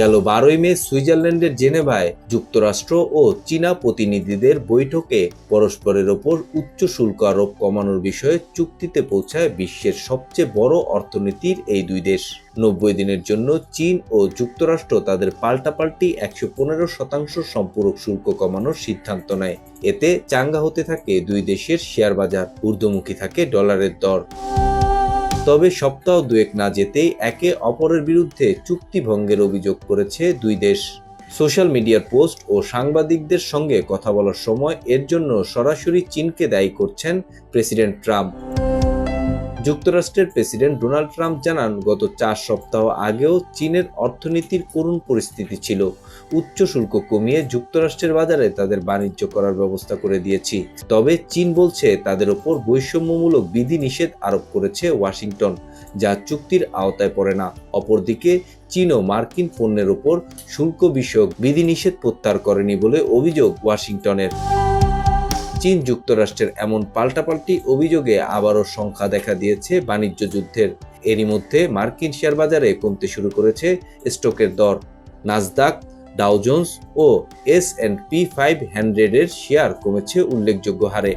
গেল বারোই মে সুইজারল্যান্ডের জেনেভায় যুক্তরাষ্ট্র ও চীনা প্রতিনিধিদের বৈঠকে পরস্পরের ওপর উচ্চ শুল্ক আরোপ কমানোর বিষয়ে চুক্তিতে পৌঁছায় বিশ্বের সবচেয়ে বড় অর্থনীতির এই দুই দেশ। নব্বই দিনের জন্য চীন ও যুক্তরাষ্ট্র তাদের পাল্টাপাল্টি একশো পনেরো শতাংশ সম্পূরক শুল্ক কমানোর সিদ্ধান্ত নেয়। এতে চাঙ্গা হতে থাকে দুই দেশের শেয়ার বাজার ঊর্ধ্বমুখী থাকে ডলারের দর। তবে সপ্তাহ দুয়েক না যেতেই একে অপরের বিরুদ্ধে চুক্তি ভঙ্গের অভিযোগ করেছে দুই দেশ। সোশ্যাল মিডিয়ার পোস্ট ও সাংবাদিকদের সঙ্গে কথা বলার সময় এর জন্য সরাসরি চীনকে দায়ী করছেন প্রেসিডেন্ট ট্রাম্প। যুক্তরাষ্ট্রের প্রেসিডেন্ট ডোনাল্ড ট্রাম্প জানান, গত চার সপ্তাহ আগেও চীনের অর্থনীতির করুণ পরিস্থিতি ছিল। উচ্চ শুল্ক কমিয়ে যুক্তরাষ্ট্রের বাজারে তাদের বাণিজ্য করার ব্যবস্থা করে দিয়েছি। তবে চীন বলছে, তাদের ওপর বৈষম্যমূলক বিধি নিষেধ আরোপ করেছে ওয়াশিংটন, যা চুক্তির আওতায় পড়ে না। অপরদিকে চীনও মার্কিন পণ্যের ওপর শুল্ক বিষয়ক বিধিনিষেধ প্রত্যাহার করেনি বলে অভিযোগ ওয়াশিংটনের। চীন যুক্তরাষ্ট্রের এমন পাল্টাপাল্টি অভিযোগে আবারও সংখ্যা দেখা দিয়েছে বাণিজ্য যুদ্ধের। এরই মধ্যে মার্কিন শেয়ার বাজারে কমতে শুরু করেছে স্টকের দর। নাজদাক ডাউজন্স ও এস অ্যান্ড পি ফাইভ হান্ড্রেডের শেয়ার কমেছে উল্লেখযোগ্য হারে।